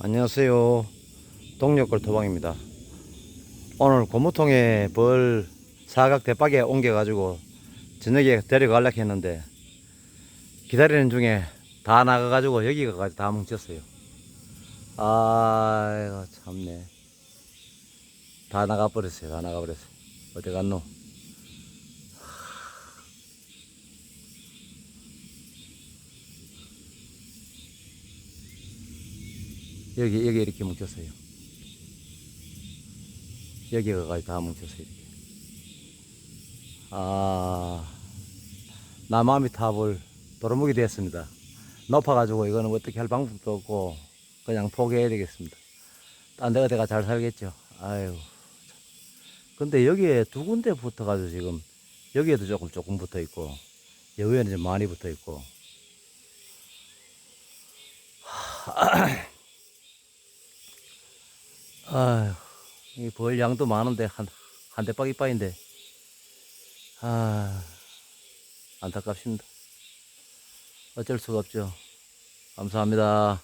안녕하세요. 동력골 토방입니다. 오늘 고무통에 벌 사각 대박에 옮겨 가지고 저녁에 데려가려고 했는데 기다리는 중에 다 나가 가지고 여기가까지 다 뭉쳤어요. 아이고 참네. 다 나가버렸어요. 다 나가버렸어요. 어디 갔노? 여기 여기 이렇게 뭉쳤어요. 여기가까지 다 뭉쳤어요. 이렇게. 아, 나마미 탑을 도루묵이 되었습니다. 높아가지고 이거는 어떻게 할 방법도 없고 그냥 포기해야 되겠습니다. 딴 데가 내가 잘 살겠죠. 아유. 참. 근데 여기에 두 군데 붙어가지고 지금 여기에도 조금 조금 붙어 있고 여기에는 좀 많이 붙어 있고 아휴, 이벌 양도 많은데 한, 한 대박 이 빠인데 아, 안타깝습니다. 어쩔 수가 없죠. 감사합니다.